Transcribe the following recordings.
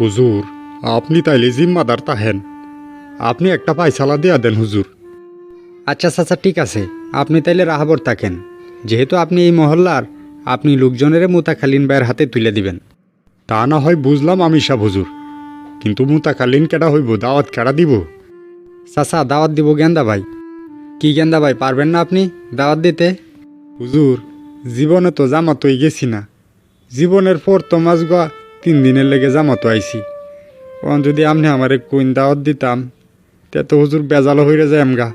হুজুর আপনি তাইলে জিম্মাদার তাহেন। আপনি একটা পায়সালা দিয়া দেন হুজুর। আচ্ছা চাচা ঠিক আছে। আপনি তাইলে রাহাবর থাকেন। যেহেতু আপনি এই মহল্লার আপনি লোকজনের মুতাখালিন ভাইয়ের হাতে তুলে দিবেন। তা না হয় বুঝলাম আমি সাব হুজুর। কিন্তু মুতাকালীন কেডা হইব দাওয়াত কেডা দিব? চাচা দাওয়াত দিব গেন্দা ভাই। কি গেন্দা ভাই পারবেন না আপনি দাওয়াত দিতে? হুজুর জীবনে তো জামা জামাতই গেছি না। জীবনের পর তো গা তিন দিনের লেগে জামাতো আইছি। ওখান যদি আপনি আমারে কোন দাওয়াত দিতাম, তে তো হুজুর বেজালো হইরে যায় আমগা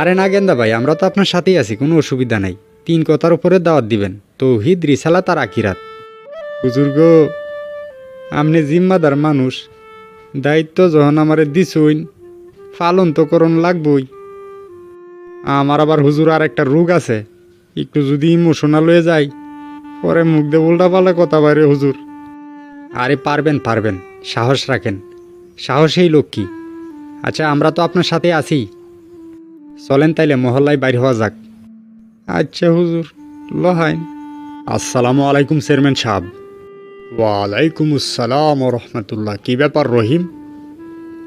আরে না গেন্দা ভাই, আমরা তো আপনার সাথেই আছি, কোনো অসুবিধা নাই। তিন কথার উপরে দাওয়াত দিবেন। তো তৌহিদ রিসালা তার আকিরাত হুজুর গো আপনি জিম্মাদার মানুষ। দায়িত্ব যখন আমারে দিছুইন, পালন তো করণ লাগবই। আমার আবার হুজুর আর একটা রোগ আছে। একটু যদি ইমোশনাল হয়ে যায়, পরে মুখ দিয়ে উল্টা পাল্টা কথা বাইরে হুজুর। আরে পারবেন পারবেন। সাহস রাখেন। সাহসেই লক্ষ্মী আচ্ছা আমরা তো আপনার সাথে আছি। চলেন তাইলে মহল্লায় বাইর হওয়া যাক। আচ্ছা হুজুর। লহাইন। আসসালামু আলাইকুম, চেয়ারম্যান সাহেব। ওয়ালাইকুম আসসালাম রহমতুল্লাহ। কী ব্যাপার, রহিম?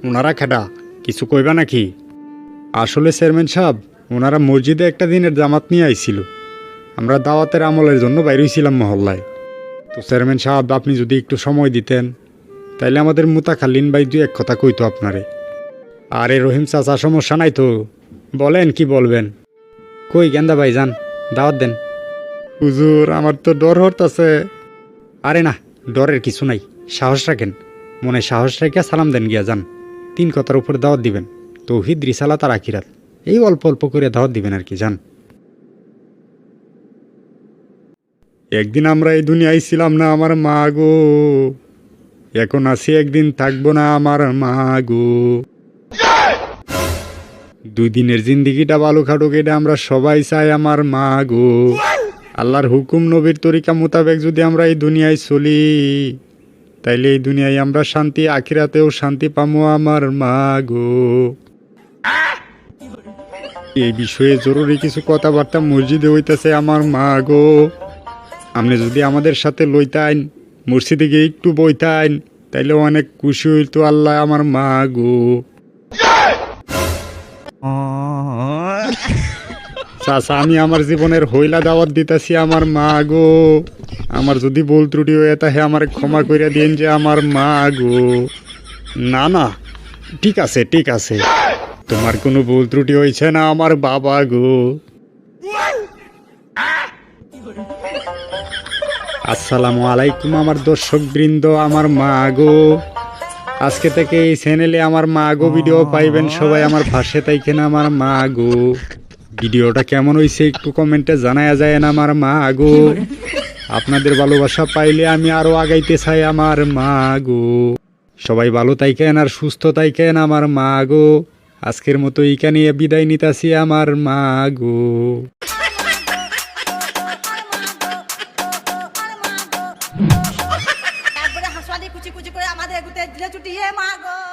ওনারা খেডা কিছু কইবা নাকি? আসলে, চেয়ারম্যান সাহেব ওনারা মসজিদে একটা দিনের জামাত নিয়ে আইছিল। আমরা দাওয়াতের আমলের জন্য বাইরে হইছিলাম মহল্লায়। তো চেয়ারম্যান সাহেব, আপনি যদি একটু সময় দিতেন, তাইলে আমাদের মুতাখালিন ভাই দু এক কথা কইতো আপনারে। আরে রহিম চাচা, সমস্যা নাই তো? বলেন কি বলবেন? কই গেন্দা ভাই যান, দাওয়াত দেন। হুজুর, আমার তো ডর হরতাছে। আরে না, ডরের কিছু নাই, সাহস রাখেন। মনে সাহস রেখে সালাম দেন গিয়া যান। তিন কথার উপরে দাওয়াত দিবেন। তৌহিদ রিসালা তার আকিরাত এই অল্প অল্প করে দাওয়াত দিবেন আর কি, যান। একদিন আমরা এই দুনিয়ায় ছিলাম না আমার মা গো। এখন আসি একদিন থাকব না আমার মা গো। দুই দিনের জিন্দিগিটা ভালো খাটুক, এটা আমরা সবাই চাই আমার মা গো। আল্লাহর হুকুম, নবীর তরিকা মোতাবেক যদি আমরা এই দুনিয়ায় চলি, তাইলে এই দুনিয়ায় আমরা শান্তি, আখিরাতেও শান্তি পামো আমার মা গো। এই বিষয়ে জরুরি কিছু কথাবার্তা মসজিদে হইতেছে আমার মা গো। আপনি যদি আমাদের সাথে লইতাইন, মসজিদে গিয়ে একটু বইতাইন, তাইলে অনেক খুশি হইতো আল্লাহ আমার মা গো। চাচা, আমি আমার জীবনের হইলা দাওয়াত দিতেছি আমার মা গো। আমার যদি ভুল ত্রুটি হয়ে তাহে আমার ক্ষমা করে দিন যে আমার মা গো। না না, ঠিক আছে ঠিক আছে। তোমার কোনো ভুল ত্রুটি হয়েছে না আমার বাবা গো। আসসালামু আলাইকুম আমার দর্শক বৃন্দ আমার মা গো। আজকে থেকে এই চ্যানেলে আমার মা গো ভিডিও পাইবেন সবাই আমার পাশে তাইকেন আমার মা গো। ভিডিওটা কেমন হয়েছে একটু কমেন্টে জানায়া যায় না আমার মা গো। আপনাদের ভালোবাসা পাইলে আমি আরও আগাইতে চাই আমার মা গো। সবাই ভালো তাইকেন আর সুস্থ তাইকেন আমার মা গো। আজকের মতো এইখানে বিদায় নিতাছি আমার মা গো। কুচি কুচি করে আমাদের এগুতে দিলে ছুটি। হে মা গো।